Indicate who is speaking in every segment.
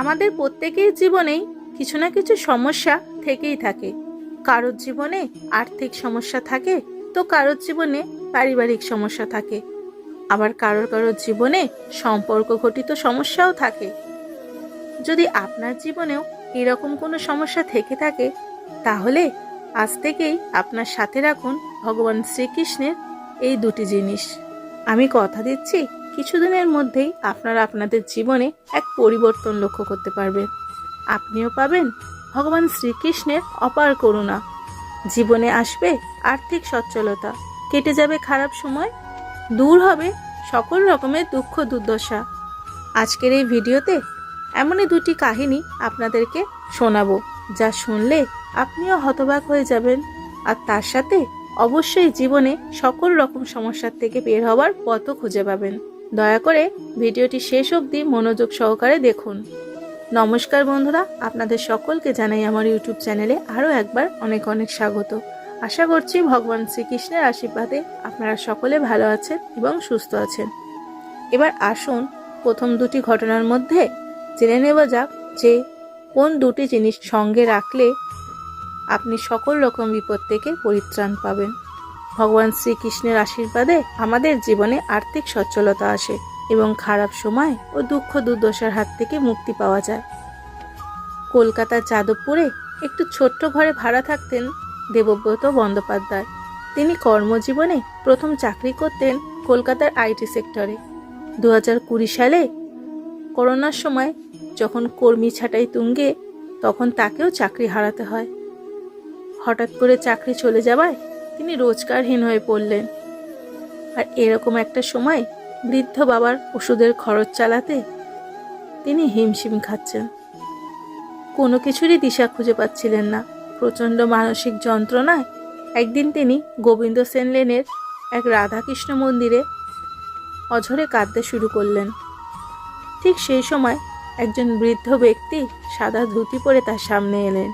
Speaker 1: আমাদের প্রত্যেকের জীবনেই কিছু না কিছু সমস্যা থেকেই থাকে। কারোর জীবনে আর্থিক সমস্যা থাকে, তো কারোর জীবনে পারিবারিক সমস্যা থাকে। আবার কারোর কারোর জীবনে সম্পর্ক ঘটিত সমস্যাও থাকে। যদি আপনার জীবনেও এরকম কোনো সমস্যা থেকে থাকে, তাহলে আজ থেকেই আপনার সাথে রাখুন ভগবান শ্রীকৃষ্ণের এই দুটি জিনিস। আমি কথা দিচ্ছি কিছুদিনের মধ্যেই আপনারা আপনাদের জীবনে এক পরিবর্তন লক্ষ্য করতে পারবেন আপনিও পাবেন ভগবান শ্রীকৃষ্ণের অপার করুণা। জীবনে আসবে আর্থিক সচ্ছলতা, কেটে যাবে খারাপ সময়, দূর হবে সকল রকমের দুঃখ দুর্দশা। আজকের এই ভিডিওতে এমনই দুটি কাহিনী আপনাদেরকে শোনাবো, যা শুনলে আপনিও হতবাক হয়ে যাবেন আর তার সাথে অবশ্যই জীবনে সকল রকম সমস্যার থেকে বের হওয়ার পথও খুঁজে পাবেন। দয়া করে ভিডিওটি শেষ অবধি মনোযোগ সহকারে দেখুন। নমস্কার বন্ধুরা, আপনাদের সকলকে জানাই আমার ইউটিউব চ্যানেলে আরও একবার অনেক অনেক স্বাগত। আশা করছি ভগবান শ্রীকৃষ্ণের আশীর্বাদে আপনারা সকলে ভালো আছেন এবং সুস্থ আছেন। এবার আসুন প্রথম দুটি ঘটনার মধ্যে জেনে নেওয়া যাক যে কোন দুটি জিনিস সঙ্গে রাখলে আপনি সকল রকম বিপদ থেকে পরিত্রাণ পাবেন। ভগবান শ্রীকৃষ্ণের আশীর্বাদে আমাদের জীবনে আর্থিক সচ্ছলতা আসে এবং খারাপ সময় ও দুঃখ দুর্দশার হাত থেকে মুক্তি পাওয়া যায়। কলকাতার যাদবপুরে একটু ছোট্ট ঘরে ভাড়া থাকতেন দেবব্রত বন্দ্যোপাধ্যায়। তিনি কর্মজীবনে প্রথম চাকরি করতেন কলকাতার আইটি সেক্টরে। দু হাজার কুড়ি সালে করোনার সময় যখন কর্মী ছাঁটাই তুঙ্গে, তখন তাকেও চাকরি হারাতে হয়। হঠাৎ করে চাকরি চলে যাওয়ায় তিনি রোজগারহীন হয়ে পড়লেন। আর এরকম একটা সময় বৃদ্ধ বাবার ওষুধের খরচ চালাতে তিনি হিমশিম খাচ্ছেন। কোনো কিছুরই দিশা খুঁজে পাচ্ছিলেন না। প্রচণ্ড মানসিক যন্ত্রণায় একদিন তিনি গোবিন্দ সেন লেনের এক রাধাকৃষ্ণ মন্দিরে অঝরে কাঁদতে শুরু করলেন। ঠিক সেই সময় একজন বৃদ্ধ ব্যক্তি সাদা ধুতি পরে তার সামনে এলেন।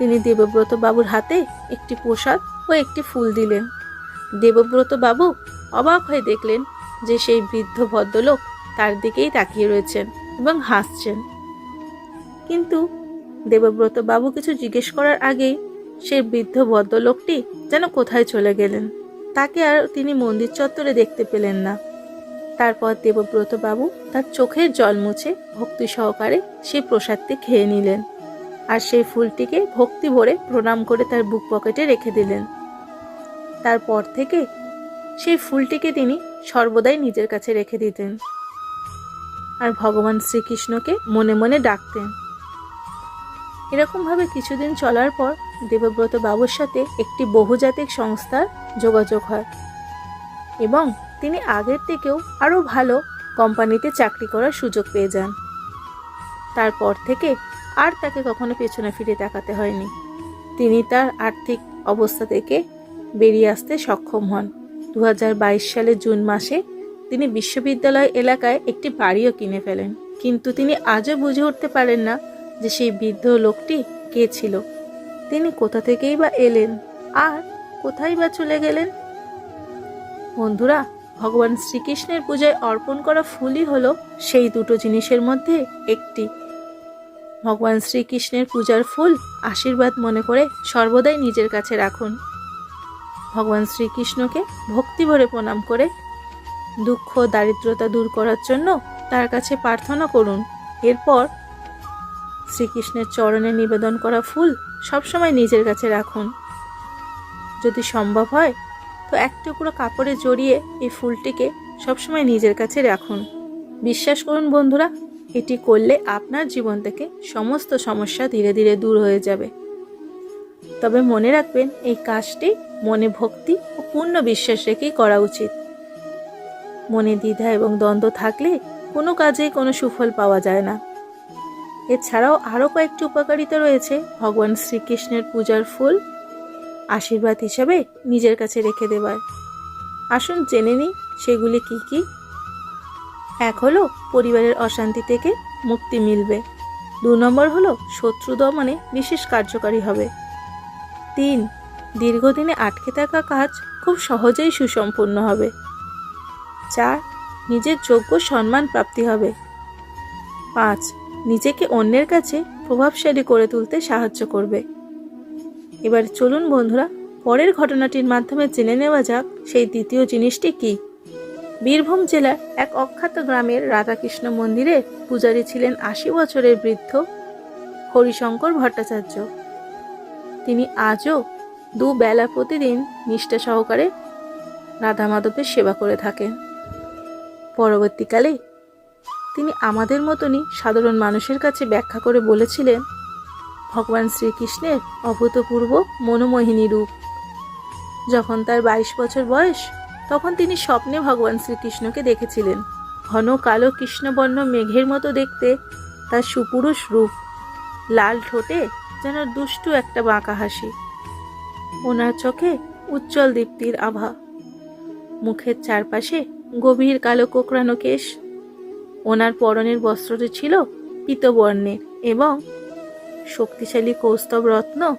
Speaker 1: তিনি দেবব্রত বাবুর হাতে একটি প্রসাদ ও একটি ফুল দিলেন। দেবব্রত বাবু অবাক হয়ে দেখলেন যে সেই বৃদ্ধ ভদ্রলোক তার দিকেই তাকিয়ে রয়েছেন এবং হাসছেন। কিন্তু দেবব্রত বাবু কিছু জিজ্ঞেস করার আগেই সেই বৃদ্ধ ভদ্রলোকটি যেন কোথায় চলে গেলেন, তাকে আর তিনি মন্দির চত্বরে দেখতে পেলেন না। তারপর দেবব্রত বাবু তার চোখের জল মুছে ভক্তি সহকারে সেই প্রসাদটি খেয়ে নিলেন। আর সেই ফুলটিকে ভক্তি ভরে প্রণাম করে তার বুক পকেটে রেখে দিলেন। তারপর থেকে সেই ফুলটিকে তিনি সর্বদাই নিজের কাছে রেখে দিতেন। আর ভগবান শ্রীকৃষ্ণকে মনে মনে ডাকতেন। এরকমভাবে কিছুদিন চলার পর দেবব্রত বাবুর সাথে একটি বহুজাতিক সংস্থার যোগাযোগ হয় এবং তিনি আগের থেকেও আরও ভালো কোম্পানিতে চাকরি করার সুযোগ পেয়ে যান। তারপর থেকে আর তাকে কখনো পেছনে ফিরে তাকাতে হয়নি। তিনি তার আর্থিক অবস্থা থেকে বেরিয়ে আসতে সক্ষম হন। দু সালের জুন মাসে তিনি বিশ্ববিদ্যালয় এলাকায় একটি বাড়িও কিনে ফেলেন। কিন্তু তিনি আজও বুঝে উঠতে পারেন না যে সেই বৃদ্ধ লোকটি কে ছিল। তিনি কোথা থেকেই বা এলেন? আর কোথায় বা চলে গেলেন? বন্ধুরা, ভগবান শ্রীকৃষ্ণের পূজায় অর্পণ করা ফুলই হলো সেই দুটো জিনিসের মধ্যে একটি। ভগবান শ্রীকৃষ্ণের পূজার ফুল আশীর্বাদ মনে করে সর্বদাই নিজের কাছে রাখুন। ভগবান শ্রীকৃষ্ণকে ভক্তিভরে প্রণাম করে দুঃখ, দারিদ্রতা দূর করার জন্য তার কাছে প্রার্থনা করুন। এরপর শ্রীকৃষ্ণের চরণে নিবেদন করা ফুল সবসময় নিজের কাছে রাখুন। যদি সম্ভব হয়, তো এক টুকরো কাপড়ে জড়িয়ে এই ফুলটিকে সবসময় নিজের কাছে রাখুন। বিশ্বাস করুন বন্ধুরা এটি করলে আপনার জীবন থেকে সমস্ত সমস্যা ধীরে ধীরে দূর হয়ে যাবে। তবে মনে রাখবেন, এই কাজটি মনে ভক্তি ও পূর্ণ বিশ্বাস রেখেই করা উচিত। মনে দ্বিধা এবং দ্বন্দ্ব থাকলে কোনো কাজেই কোনো সুফল পাওয়া যায় না। এছাড়াও আরও কয়েকটি উপকারিতা রয়েছে। ভগবান শ্রীকৃষ্ণের পূজার ফুল আশীর্বাদ হিসাবে নিজের কাছে রেখে দেবার। আসুন জেনে নিই, সেগুলি কি কি? এক হলো পরিবারের অশান্তি থেকে মুক্তি মিলবে। দু নম্বর হলো শত্রু দমনে বিশেষ কার্যকারী হবে। তিন, দীর্ঘদিনে আটকে থাকা কাজ খুব সহজেই সুসম্পূর্ণ হবে। চার, নিজের যোগ্য সম্মান প্রাপ্তি হবে। পাঁচ, নিজেকে অন্যের কাছে প্রভাবশালী করে তুলতে সাহায্য করবে। এবার চলুন বন্ধুরা, পরের ঘটনাটির মাধ্যমে জেনে নেওয়া যাক সেই দ্বিতীয় জিনিসটি কি। বীরভূম জেলার এক অখ্যাত গ্রামের রাধাকৃষ্ণ মন্দিরে পূজারী ছিলেন আশি বছরের বৃদ্ধ হরিশঙ্কর ভট্টাচার্য। তিনি আজও দু বেলা প্রতিদিন নিষ্ঠা সহকারে রাধা মাধবের সেবা করে থাকেন। পরবর্তীকালে তিনি আমাদের মতনই সাধারণ মানুষের কাছে ব্যাখ্যা করে বলেছিলেন, ভগবান শ্রীকৃষ্ণের অভূতপূর্ব মনোমোহিনী রূপ। যখন তার বাইশ বছর বয়স তখন তিনি স্বপ্নে ভগবান শ্রীকৃষ্ণকে দেখেছিলেন। ঘন কালো কৃষ্ণবর্ণ মেঘের মতো দেখতে, তার সুপুরুষ রূপ। লাল ঠোঁটে যেন দুষ্টু একটা বাঁকা হাসি। ওনার চোখে উজ্জ্বল দীপ্তির আভা। মুখের চারপাশে গভীর কালো কোকড়ানো কেশ। ওনার পরনের বস্ত্রটি ছিল পিতবর্ণের এবং শক্তিশালী কৌস্তব রত্ন।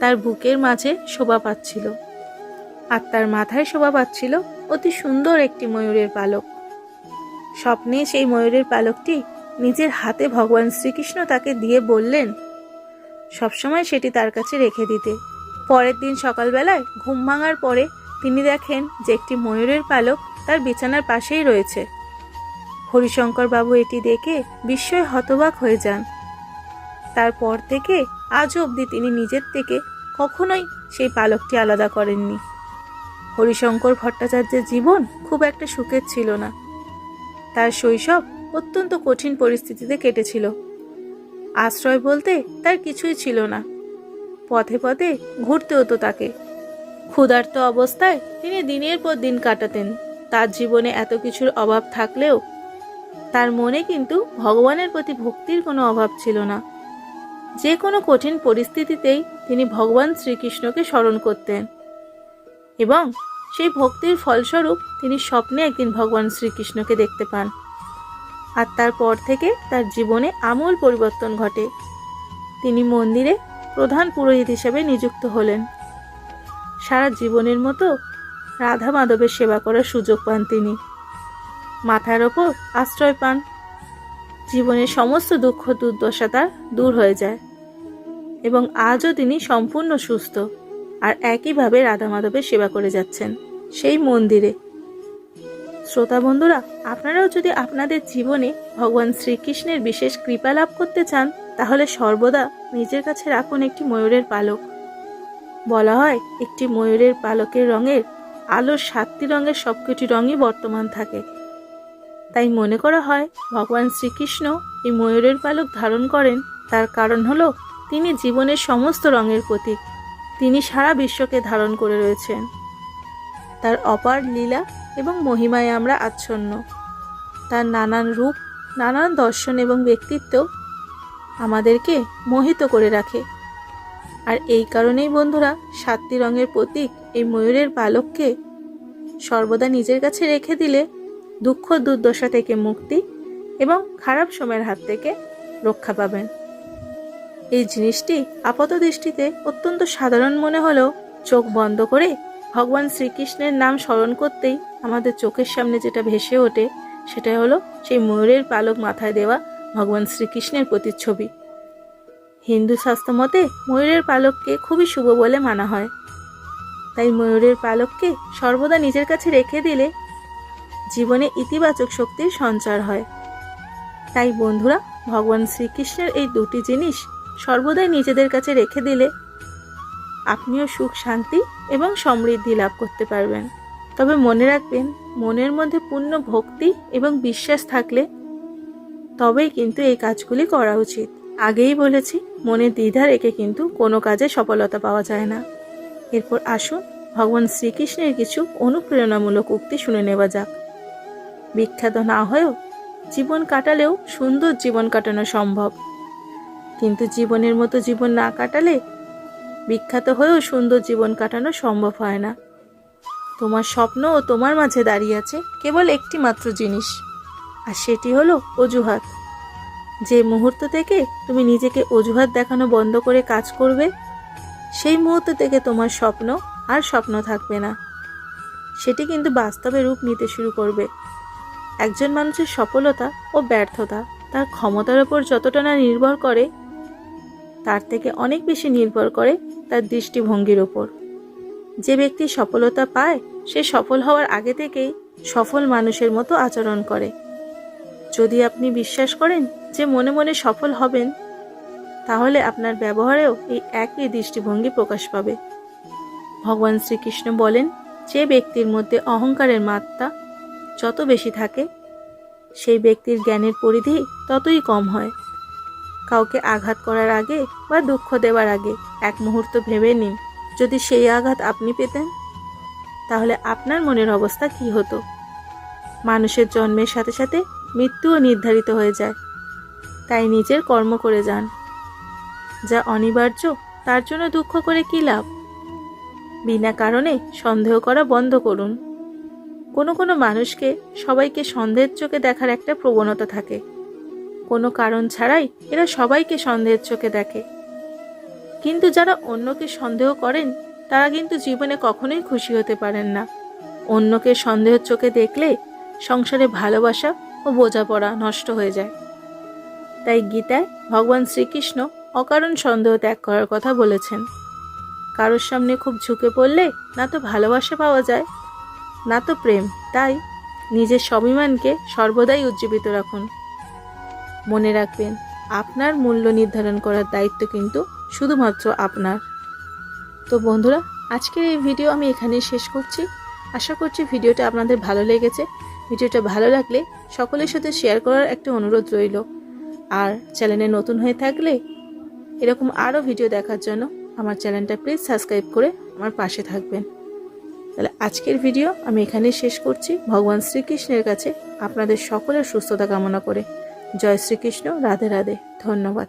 Speaker 1: তার বুকের মাঝে শোভা পাচ্ছিল। আর তার মাথায় শোভা পাচ্ছিল অতি সুন্দর একটি ময়ূরের পালক। স্বপ্নে সেই ময়ূরের পালকটি নিজের হাতে ভগবান শ্রীকৃষ্ণ তাকে দিয়ে বললেন, সবসময় সেটি তার কাছে রেখে দিতে। পরের দিন সকালবেলায় ঘুম ভাঙার পরে তিনি দেখেন যে একটি ময়ূরের পালক তার বিছানার পাশেই রয়েছে। হরিশঙ্কর বাবু এটি দেখে বিস্ময় হতবাক হয়ে যান। তারপর থেকে আজ অবধি তিনি নিজের থেকে কখনোই সেই পালকটি আলাদা করেননি। হরিশঙ্কর ভট্টাচার্যের জীবন খুব একটা সুখের ছিল না। তার শৈশব অত্যন্ত কঠিন পরিস্থিতিতে কেটেছিল। আশ্রয় বলতে তার কিছুই ছিল না। পথে পথে ঘুরতে হতো তাকে। ক্ষুধার্ত অবস্থায় তিনি দিনের পর দিন কাটাতেন। তার জীবনে এত কিছুর অভাব থাকলেও তার মনে কিন্তু ভগবানের প্রতি ভক্তির কোনো অভাব ছিল না। যে কোনো কঠিন পরিস্থিতিতেই তিনি ভগবান শ্রীকৃষ্ণকে স্মরণ করতেন। এবং সেই ভক্তির ফলস্বরূপ তিনি স্বপ্নে একদিন ভগবান শ্রীকৃষ্ণকে দেখতে পান। আর তারপর থেকে তার জীবনে আমূল পরিবর্তন ঘটে। তিনি মন্দিরে প্রধান পুরোহিত হিসেবে নিযুক্ত হলেন। সারা জীবনের মতো রাধা মাধবের সেবা করার সুযোগ পান তিনি। মাথার ওপর আশ্রয় পান। জীবনের সমস্ত দুঃখ দুর্দশা তার দূর হয়ে যায়। এবং আজও তিনি সম্পূর্ণ সুস্থ। আর একইভাবে রাধা মাধবের সেবা করে যাচ্ছেন। সেই মন্দিরে। শ্রোতা বন্ধুরা, আপনারাও যদি আপনাদের জীবনে ভগবান শ্রীকৃষ্ণের বিশেষ কৃপা লাভ করতে চান, তাহলে সর্বদা নিজের কাছে রাখুন একটি ময়ূরের পালক। বলা হয়, একটি ময়ূরের পালকের রঙের আলোর সাতটি রঙের সবকটি রঙই বর্তমান থাকে। তাই মনে করা হয়, ভগবান শ্রীকৃষ্ণ এই ময়ূরের পালক ধারণ করেন। তার কারণ হলো, তিনি জীবনের সমস্ত রঙের প্রতীক। তিনি সারা বিশ্বকে ধারণ করে রয়েছেন। তার অপার লীলা এবং মহিমায় আমরা আচ্ছন্ন। তার নানান রূপ, নানান দর্শন এবং ব্যক্তিত্ব আমাদেরকে মোহিত করে রাখে। আর এই কারণেই বন্ধুরা, সাতটি রঙের প্রতীক এই ময়ূরের পালককে সর্বদা নিজের কাছে রেখে দিলে দুঃখ দুর্দশা থেকে মুক্তি এবং খারাপ সময়ের হাত থেকে রক্ষা পাবেন। এই জিনিসটি আপাত দৃষ্টিতে অত্যন্ত সাধারণ মনে হলেও চোখ বন্ধ করে ভগবান শ্রীকৃষ্ণের নাম স্মরণ করতেই আমাদের চোখের সামনে যেটা ভেসে ওঠে সেটা হলো সেই ময়ূরের পালক মাথায় দেওয়া ভগবান শ্রীকৃষ্ণের প্রতিচ্ছবি। হিন্দু শাস্ত্র মতে ময়ূরের পালককে খুবই শুভ বলে মানা হয়। তাই ময়ূরের পালককে সর্বদা নিজের কাছে রেখে দিলে জীবনে ইতিবাচক শক্তির সঞ্চার হয়। তাই বন্ধুরা, ভগবান শ্রীকৃষ্ণের এই দুটি জিনিস সর্বদাই নিজেদের কাছে রেখে দিলে আপনিও সুখ, শান্তি এবং সমৃদ্ধি লাভ করতে পারবেন। তবে মনে রাখবেন, মনের মধ্যে পূর্ণ ভক্তি এবং বিশ্বাস থাকলে তবেই কিন্তু এই কাজগুলি করা উচিত। আগেই বলেছি, মনে দ্বিধা রেখে কিন্তু কোনো কাজে সফলতা পাওয়া যায় না। এরপর আসুন, ভগবান শ্রীকৃষ্ণের কিছু অনুপ্রেরণামূলক উক্তি শুনে নেওয়া যাক। বিখ্যাত না হয়েও, জীবন কাটালেও সুন্দর জীবন কাটানো সম্ভব। কিন্তু জীবনের মতো জীবন না কাটালে বিখ্যাত হয়েও সুন্দর জীবন কাটানো সম্ভব হয় না। তোমার স্বপ্ন ও তোমার মাঝে দাঁড়িয়ে আছে কেবল একটি মাত্র জিনিস, আর সেটি হলো অজুহাত। যে মুহূর্ত থেকে তুমি নিজেকে অজুহাত দেখানো বন্ধ করে কাজ করবে, সেই মুহূর্ত থেকে তোমার স্বপ্ন আর স্বপ্ন থাকবে না। সেটি কিন্তু বাস্তবে রূপ নিতে শুরু করবে। একজন মানুষের সফলতা ও ব্যর্থতা তার ক্ষমতার ওপর যতটা না নির্ভর করে তার থেকে অনেক বেশি নির্ভর করে তার দৃষ্টিভঙ্গির ওপর যে ব্যক্তি সফলতা পায়, সে সফল হওয়ার আগে থেকেই সফল মানুষের মতো আচরণ করে। যদি আপনি বিশ্বাস করেন যে মনে মনে সফল হবেন, তাহলে আপনার ব্যবহারেও এই একই দৃষ্টিভঙ্গি প্রকাশ পাবে। ভগবান শ্রীকৃষ্ণ বলেন, যে ব্যক্তির মধ্যে অহংকারের মাত্রা যত বেশি থাকে, সেই ব্যক্তির জ্ঞানের পরিধি ততই কম হয়। কাউকে আঘাত করার আগে বা দুঃখ দেওয়ার আগে এক মুহূর্ত ভেবে নিন, যদি সেই আঘাত আপনি পেতেন, তাহলে আপনার মনের অবস্থা কি হতো? মানুষের জন্মের সাথে সাথে মৃত্যুও নির্ধারিত হয়ে যায়। তাই নিজের কর্ম করে যান। যা অনিবার্য, তার জন্য দুঃখ করে কী লাভ? বিনা কারণে সন্দেহ করা বন্ধ করুন। কোনো কোনো মানুষকে সবাইকে সন্দেহের চোখে দেখার একটা প্রবণতা থাকে। কোনো কারণ ছাড়াই এরা সবাইকে সন্দেহের চোখে দেখে। কিন্তু যারা অন্যকে সন্দেহ করেন, তারা কিন্তু জীবনে কখনোই খুশি হতে পারেন না। অন্যকে সন্দেহের চোখে দেখলে সংসারে ভালোবাসা ও বোঝাপড়া নষ্ট হয়ে যায়। তাই গীতায় ভগবান শ্রীকৃষ্ণ অকারণ সন্দেহ ত্যাগ করার কথা বলেছেন। কারোর সামনে খুব ঝুঁকে পড়লে না তো ভালোবাসা পাওয়া যায়, না তো প্রেম। তাই নিজের স্বাভিমানকে সর্বদাই উজ্জীবিত রাখুন। মনে রাখবেন, আপনার মূল্য নির্ধারণ করার দায়িত্ব কিন্তু শুধুমাত্র আপনার। তো বন্ধুরা, আজকের এই ভিডিও আমি এখানেই শেষ করছি। আশা করছি ভিডিওটা আপনাদের ভালো লেগেছে। ভিডিওটা ভালো লাগলে সকলের সাথে শেয়ার করার একটা অনুরোধ রইল। আর চ্যানেলে নতুন হয়ে থাকলে এরকম আরও ভিডিও দেখার জন্য আমার চ্যানেলটা প্লিজ সাবস্ক্রাইব করে আমার পাশে থাকবেন। তাহলে আজকের ভিডিও আমি এখানেই শেষ করছি। ভগবান শ্রীকৃষ্ণের কাছে আপনাদের সকলের সুস্থতা কামনা করে। জয় শ্রীকৃষ্ণ রাধে রাধে ধন্যবাদ।